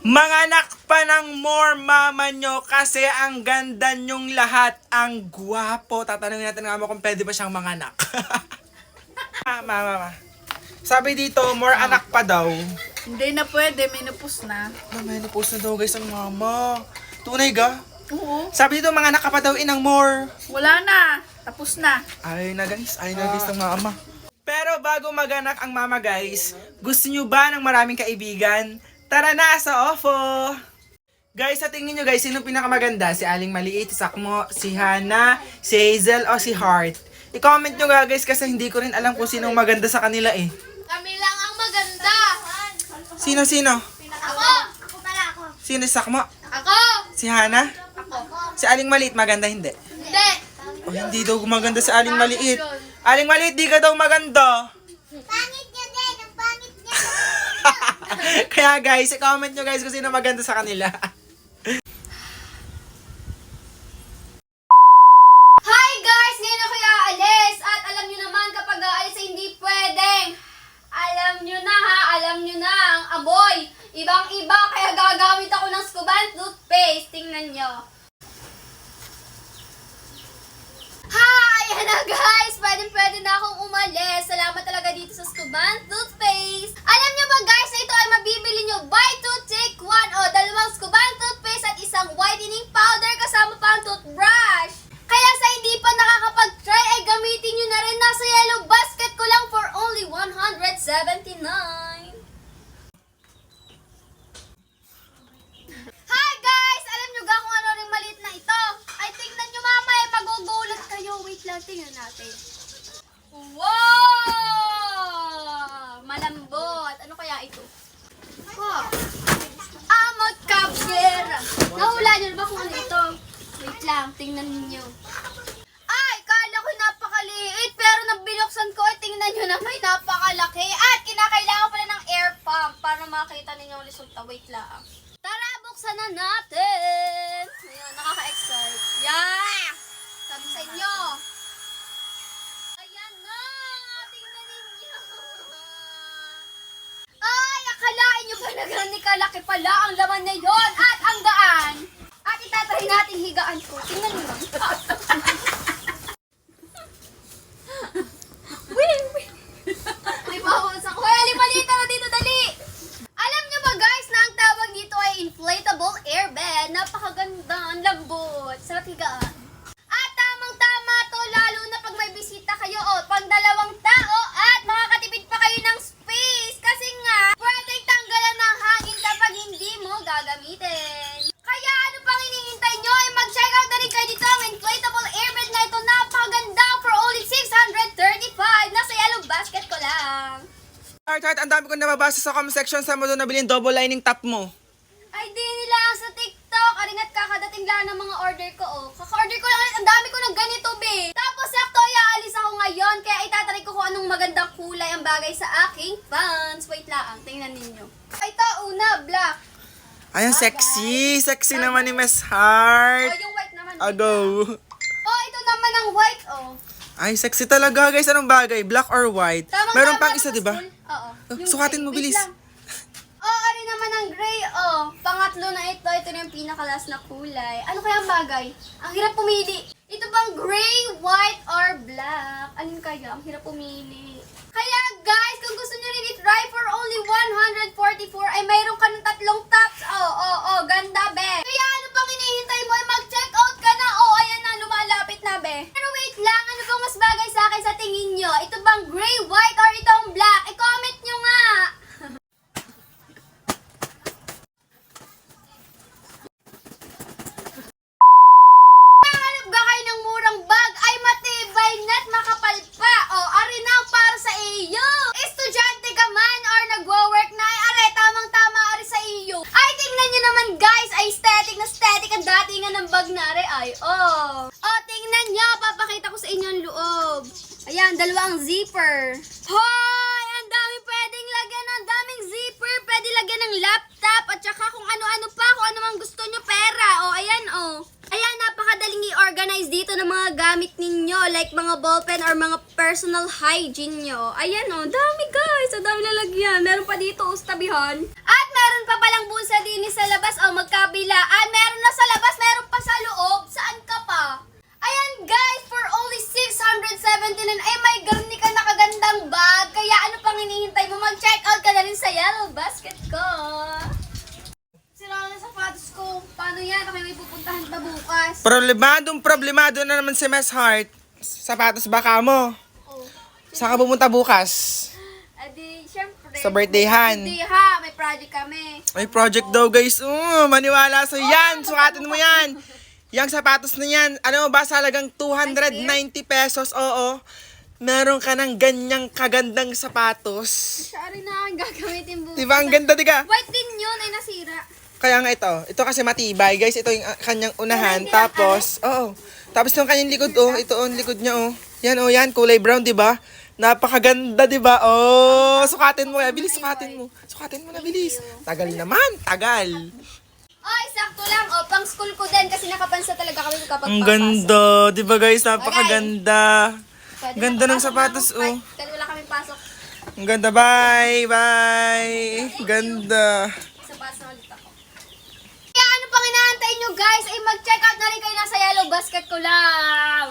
Manganak pa ng more mama nyo kasi ang ganda nyong lahat. Ang gwapo. Tatanungin natin nga mo kung pwede ba siyang manganak. ah, mama, mama. Sabi dito, more anak pa daw. Hindi na pwede, menopause na. Mama, na-post na daw guys ang mama. Tunay ga? Oo. Sabi dito, mga anak ka pa daw inang more. Wala na. Tapos na. Ay na guys, ay na guys ng mama. Pero bago maganak ang mama guys, gusto nyo ba ng maraming kaibigan? Tara na sa OFO! Guys, sa tingin nyo guys, sino pinakamaganda? Si Aling Maliit, si Sakmo, si Hana, si Hazel, o si Heart? I-comment nyo nga guys kasi hindi ko rin alam kung sinong maganda sa kanila eh. Kami lang ang maganda. Sino, sino? Ako. Ako pala ako. Sino si Sakmo? Ako. Si Hana? Ako. Si Aling Maliit maganda, hindi? Hindi. Oh, hindi daw maganda si Aling Maliit. Aling Maliit, di ka daw maganda. Pangit Kaya guys, i-comment nyo guys kung sino maganda sa kanila. Hi guys! Ngayon ako aalis. At alam nyo naman kapag aalis ay hindi pwedeng. Alam nyo na ha. Alam nyo na. Ang amoy. Ibang iba. Kaya gagamit ako ng Scuban toothpaste. Tingnan nyo. Hi! Ayan na guys! Pwede pwede na akong umalis. Salamat talaga dito sa Scuban Toothpaste. Alam nyo ba guys mabibili nyo buy two, take one o dalawang Scuban Toothpaste at isang whitening powder kasama pa ang toothbrush. Kaya sa hindi pa nakakapag-try ay gamitin nyo na rin nasa yellow basket ko lang for only 179. Hi guys! Alam nyo ga kung ano rin maliit na ito? Ay tingnan nyo mama eh, magugulat kayo. Wait lang, tingnan natin. Wow! Malambot. Ano kaya ito? Wow! Amot kapsir! Nahula nyo na ba kung ano ito? Wait lang, tingnan ninyo. Ay, kala ko napakaliit, pero nang binuksan ko, ay tingnan nyo na may napakalaki. At kinakailangan pala ng air pump para makita ninyo ang resulta. Wait lang. Tara, buksan na natin! Ayun, nakaka-excite. Yeah! Sabi sa inyo. Ayan na! Tingnan ninyo! Ay, akalain nyo ba na ganun kalaki pala ang laman na yon at ang gaan? Itatry natin higaan ko. Tingnan. Wing! wing. Di ba ako Hoy, alimalita na dito, dali! Alam nyo ba guys na ang tawag dito ay inflatable airbed? Napakaganda, ang lambot. Sarap higaan. At tamang-tama to, lalo na pag may bisita kayo o pang dalawang tao at makakatipid pa kayo ng space. Kasi nga, pwedeng tanggalan ng hangin kapag hindi mo gagamitin. Kaya ano pang hinihintay nyo ay mag-check out na rin kayo dito ang inflatable airbed na ito. Napakaganda for only 635. Nasa yellow basket ko lang. Heart, heart, ang nababasa sa comment section sa mo doon nabili yung double lining top mo. Ay, di nila sa TikTok. Aringat kakadating lang ng mga order ko, oh. Kaka-order ko lang ulit. Ang dami ko ng ganito, be. Tapos, sakto, aalis ako ngayon. Kaya itatry ko kung anong magandang kulay ang bagay sa aking pants. Wait lang, tingnan ninyo. Ay, ito, una, black. Ay, ang sexy. Sexy naman ni Miss Heart. Oh, yung white naman. Ago. lang. Oh, ito naman ang white, oh. Ay, sexy talaga guys. Anong bagay? Black or white? Tamang Meron tama pang isa, di ba? school. Oo. Oh, Yung sukatin mo, Wait bilis. lang. Oh, ari naman ang gray, oh. Pangatlo na ito. Ito na yung pinakalas na kulay. Ano kaya ang bagay? Ang hirap pumili. Ito bang gray, white, or black? Alin kaya? Ang hirap pumili. Kaya guys, kung gusto nyo rin i-try for only 144, ay mayroon ka ng tatlong tops. Oh, oh, oh. Ganda, be. Kaya ano pang hinihintay mo? Ay mag-check out ka na. Oh, ayan na. Lumalapit na, be. Pero wait lang. Ano bang mas bagay sa akin sa tingin nyo? Ito bang gray, white, or itong black? I-comment nyo nga. Hanap ka kayo ng murang bag ay matibay na't makapal pa. O, ari na ang para sa iyo. Estudyante ka man or nagwo-work na ay are, tamang-tama ari sa iyo. Ay, tingnan nyo naman guys, ay aesthetic na aesthetic ang datingan ng bag na ay. Oh. Oh, tingnan nyo, papakita ko sa inyo ang loob. Ayan, dalawang zipper. Hoy, ang dami pwedeng lagyan, ang daming zipper. Pwede lagyan ng laptop at saka kung ano-ano pa, kung ano mang gusto nyo pera. O, ayan, oh. Ayan, napakadaling i-organize dito ng mga gamit ninyo. Like mga ballpen or mga personal hygiene nyo. Ayan, oh. Dami, guys. Ang dami lalagyan. Meron pa dito, ustabihan malinis sa labas o oh, magkabilaan. Meron na sa labas, meron pa sa loob. Saan ka pa? Ayan guys, for only 679. Ay, may garni ka na kagandang bag. Kaya ano pang hinihintay mo? Mag-check out ka na rin sa Yellow Basket ko. Sira na sapatos ko. Paano yan? Kami may pupuntahan pa bukas. Problemadong problemado na naman si Mess Heart. Sapatos baka mo. Oh. Saan ka pupunta bukas? Adi, syempre sa birthdayhan. Hindi ha, may project kami. May project daw guys. Uh, maniwala sa yan. Sukatin mo yan. Yang sapatos na yan. Ano ba sa halagang 290 pesos? Oo. Meron ka ng ganyang kagandang sapatos. Siya rin na ang gagamitin bukas. Diba? Ang ganda, diga? White din yun, ay nasira. Kaya nga ito. Ito kasi matibay. Guys, ito yung ah, kanyang unahan. Tapos, oo. Tapos yung kanyang likod, oh. Ito, oh, likod niya, oh. Yan, oh, yan. Kulay brown, di ba? Napakaganda, di ba? Oh, sukatin mo. kaya. Bilis, sukatin mo. Sukatin mo na, bilis. Tagal naman. Tagal. Ay, sakto lang. O, pang school ko din kasi nakapansa talaga kami kapag Ang ganda. Di ba, guys? Napakaganda. Pwede Ganda na ng sapatos, na ako, oh. Kasi wala kami pasok. Ang ganda. Bye. Bye. Ganda. Sa pasok ulit ako. Kaya ano pang inaantay nyo guys? Ay mag-check out na rin kayo nasa yellow basket ko lang.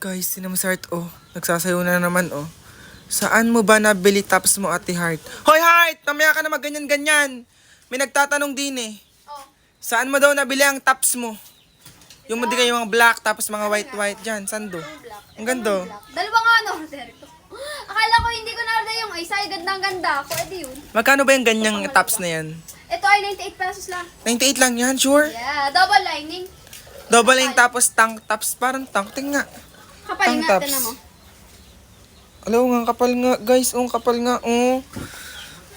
Guys, si Heart, oh. Nagsasayaw na naman, oh. Saan mo ba nabili tops mo, Ate Heart? Hoy, Heart! Mamaya ka na magganyan-ganyan. May nagtatanong din, eh. Oh, Saan mo daw nabili ang tops mo? Yung hindi kayo mga black, tapos mga white-white dyan. Saan do? Ang ganda. Black. Dalawa nga ano, order ko. Akala ko hindi ko na-order yung isa. Ay, gandang-ganda ako. Edi yun. Magkano ba yung ganyang tops na yan? Ito ay 98 pesos lang. 98 lang yan, sure? Yeah, double lining. Double line tapos tank tops. Parang tank. Tingnan. Kapal Ang nga, tops. mo. Alam nga, kapal nga, guys. Oh, kapal nga, oh.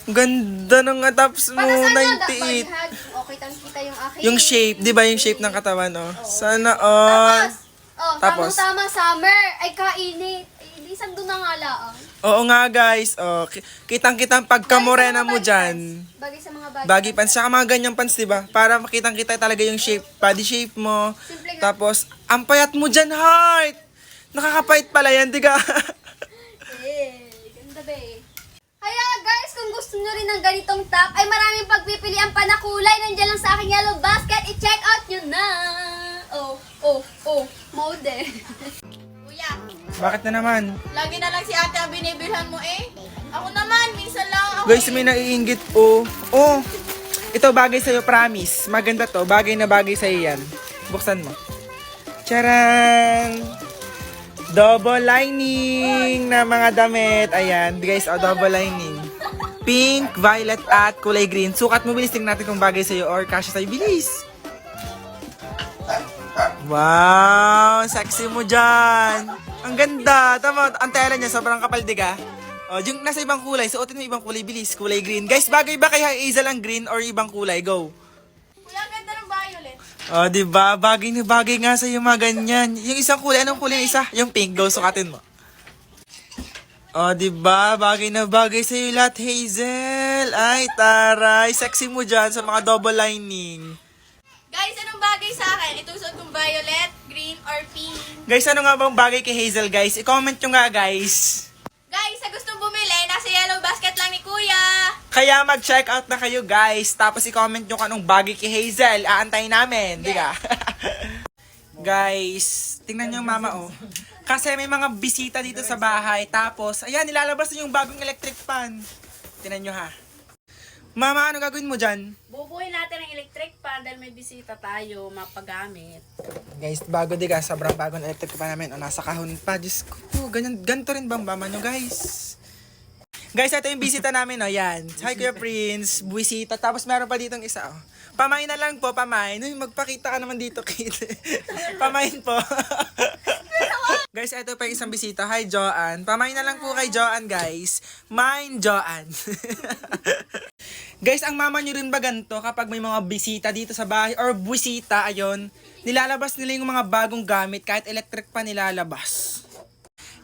Ganda ng nga tops mo, Para saan nga 98. dapat? Okay, kita yung akin. Yung shape, di ba yung shape ng katawan, oh? Sana all. Tapos, oh, Tapos? tama-tama summer. Ay, kainit. Ay, isang doon na nga laang. Oo nga, guys. Oh, ki- kitang-kitang pagkamorena mo dyan. Bagay sa mga bagay. Baggy pants, saka mga ganyang pants, di ba? Para makitang-kita talaga yung shape, body shape mo. Simple nga. Tapos, ang payat mo dyan, heart! Nakakapait pala yan, di ka? Eh, ganda ba eh. Kaya guys, kung gusto nyo rin ng ganitong top, ay maraming pagpipilian pa na kulay. Nandiyan lang sa aking yellow basket. I-check out nyo na. Oh, oh, oh. Mode. Kuya, Bakit na naman? lagi na lang si ate ang binibilhan mo eh. Ako naman, minsan lang ako Guys, eh. may naiingit, oh. Oh, ito bagay sa'yo, promise. Maganda to, bagay na bagay sa'yo yan. Buksan mo. Charan! Double lining na mga damit. Ayan, guys, oh, double lining. Pink, violet, at kulay green. Sukat mo, bilis. Tingnan natin kung bagay sa'yo or kasya sa'yo. Bilis! Wow! Sexy mo dyan! Ang ganda! Tama, ang tela niya, sobrang kapal, diga? Oh, yung nasa ibang kulay, suotin mo ibang kulay, bilis. Kulay green. Guys, bagay ba kay Hazel ang green or ibang kulay? Go! Oh, di ba? Bagay na bagay nga sa yung mga ganyan. Yung isang kulay, anong kulay yung isa? Yung pink. Go, sukatin mo. Oh, di ba? Bagay na bagay sa iyo lahat, Hazel. Ay, taray. Sexy mo dyan sa mga double lining. Guys, anong bagay sa akin? Itusod kong violet, green, or pink. Guys, ano nga bang bagay kay Hazel, guys? I-comment nyo nga, guys. Guys, sa gustong bumili, nasa yellow basket lang ni Kuya. Kaya mag-check out na kayo, guys. Tapos i-comment nyo kung anong bagay kay Hazel. Aantayin namin, di ka? guys, tingnan nyo yung mama, oh. Kasi may mga bisita dito sa bahay. Tapos, ayan, nilalabas na yung bagong electric fan. Tingnan nyo, ha. Mama, ano gagawin mo dyan? Bubuhin natin ang electric pan dahil may bisita tayo, mapagamit. Guys, bago di ka, sobrang bagong electric fan namin. O, nasa kahon pa. Diyos ko, ganyan, ganito rin bang mama nyo, guys? Guys, ito yung bisita namin, oh, yan. Hi, Kuya Prince, bisita. Tapos meron pa ditong isa, oh. Pamain na lang po, pamain. Uy, magpakita ka naman dito, kid. pamain po. guys, ito pa yung isang bisita. Hi, Joanne. Pamain na lang po kay Joanne, guys. Mine, Joanne. guys, ang mama nyo rin ba ganito kapag may mga bisita dito sa bahay or bisita, ayon, nilalabas nila yung mga bagong gamit kahit electric pa nilalabas.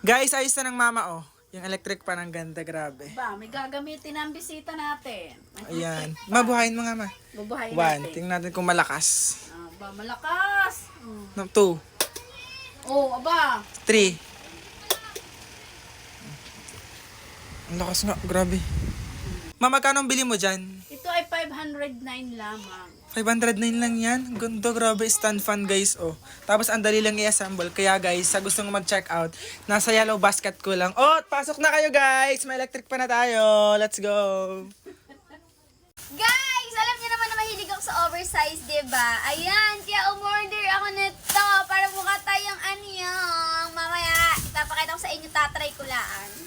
Guys, ayos na ng mama, oh. Yung electric pa ng ganda, grabe. Ba, may gagamitin ang bisita natin. Ay, Ayan. Mabuhayin mo nga, ma. Bubuhayin One. natin. Tingnan natin kung malakas. Ah, ba, malakas. Mm. No, two. Oh, aba. Three. Ang lakas nga. Grabe. Ma, magkano ang bili mo dyan? Ay 509 lamang. 509 lang yan. Ganda, grabe. Stand fan, guys. Oh. Tapos, ang dali lang i-assemble. Kaya, guys, sa gustong mag-check out, nasa yellow basket ko lang. Oh, pasok na kayo, guys. May electric pa na tayo. Let's go. Guys, alam niyo naman na mahilig ako sa over oversized, di ba? Ayan, kaya umorder ako nito para mukha tayong anyong. Mamaya, papakita ko sa inyo, tatry ko laan.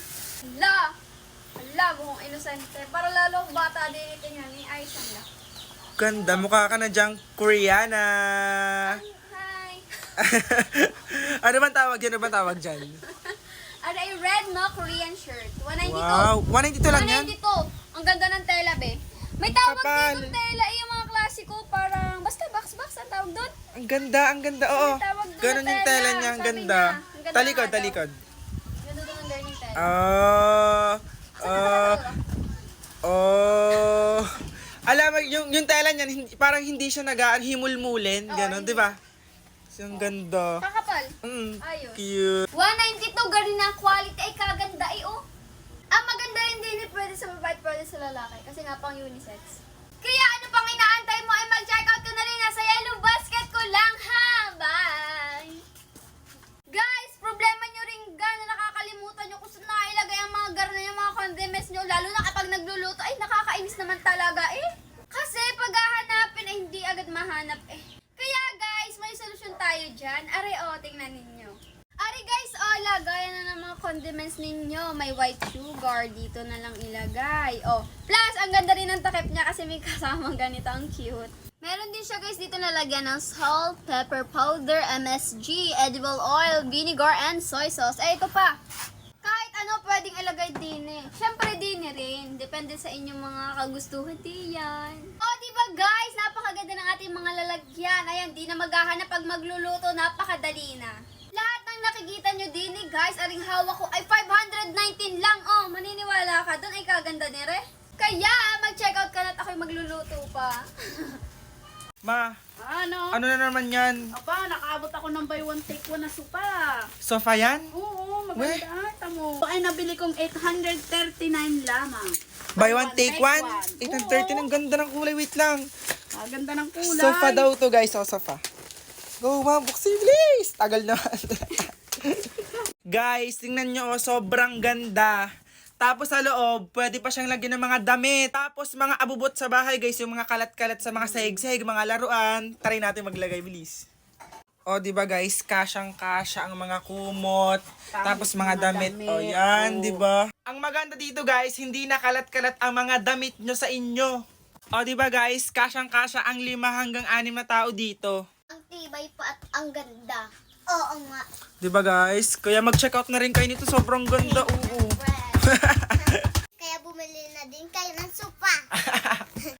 Hala, mukhang inosente. Para lalo bata din ito niya ni Aisha lang. Ganda, mukha ka na dyang Koreana. Hi! ano bang tawag dyan? Ano bang tawag dyan? Ano ay red, no? Korean shirt. 192. Wow, 192 lang yan? 192. Ang ganda ng tela, be. May tawag Kapal. dito tela. Eh, yung mga klasiko, parang, basta box-box ang tawag doon. Ang ganda, ang ganda, oo. May tawag doon Ganon na yung tela. niya, ang Sabi ganda. niya, ang ganda Talikod, nga daw. talikod. Ganda doon ang tela. Ah, Nakatawa? oh. Alam mo, yung, yung tela niyan, hindi, parang hindi siya nagaan himulmulin, Oo, ganon, hindi. di ba? So, ang ganda. Kakapal. Mm, Ayos. cute. 192, galing na quality. Ay, kaganda eh, oh. Ang maganda rin din eh, pwede sa babae at pwede sa lalaki. Kasi nga pang unisex. Kaya ano pang inaantay mo ay mag-check out ko na rin. Nasa yellow basket ko lang, ha? Bye! Guys, problema nyo rin gano'n nakakalimutan nyo kung saan nakailagay ang mga garna yung mga condiments nyo. Lalo na kapag nagluluto, ay nakakainis naman talaga eh. Kasi pag hahanapin ay hindi agad mahanap eh. Kaya guys, may solusyon tayo dyan. Are o, tingnan ninyo. Are guys, o, lagayan na ng mga condiments ninyo. May white sugar, dito na lang ilagay. O, plus, ang ganda rin ng takip niya kasi may kasamang ganito. Ang cute. Meron din siya guys dito nalagyan ng salt, pepper powder, MSG, edible oil, vinegar, and soy sauce. Eh, ito pa. Ano pwedeng ilagay din eh. Siyempre din eh rin. Depende sa inyong mga kagustuhan diyan. O, di ba guys? Napakaganda ng ating mga lalagyan. Ayan, di na maghahanap pag magluluto. Napakadali na. Lahat ng nakikita nyo din eh guys, aring hawak ko ay 519 lang. Oh, maniniwala ka doon ay kaganda ni Re. Kaya, mag-check out ka na at ako'y magluluto pa. Ma, Ano? ano na naman yan? Aba, nakaabot ako ng buy one take one na supa. Sofa yan? Oo, Maganda. Tamo. Ay, nabili kong 839 lamang. Buy one, take one? Oo. 830 ang ganda ng kulay. Wait lang. Ah, ganda ng kulay. Sofa daw to guys. Oh, sofa. Go, ma'am. Buksin, please. Tagal naman. guys, tingnan nyo. Oh, sobrang ganda. Tapos sa loob, pwede pa siyang lagyan ng mga damit. Tapos mga abubot sa bahay, guys. Yung mga kalat-kalat sa mga sahig-sahig, mga laruan. Try natin maglagay, bilis. O, di ba guys, kasyang-kasya ang mga kumot, damit, tapos mga damit. damit. O, yan, di ba? Ang maganda dito guys, hindi nakalat-kalat ang mga damit nyo sa inyo. O, di ba guys, kasyang-kasya ang lima hanggang anim na tao dito. Ang tibay pa at ang ganda. Oo nga. Di ba guys? Kaya mag-check out na rin kayo nito, sobrang ganda. Oo. Kaya bumili na din kayo ng sopa.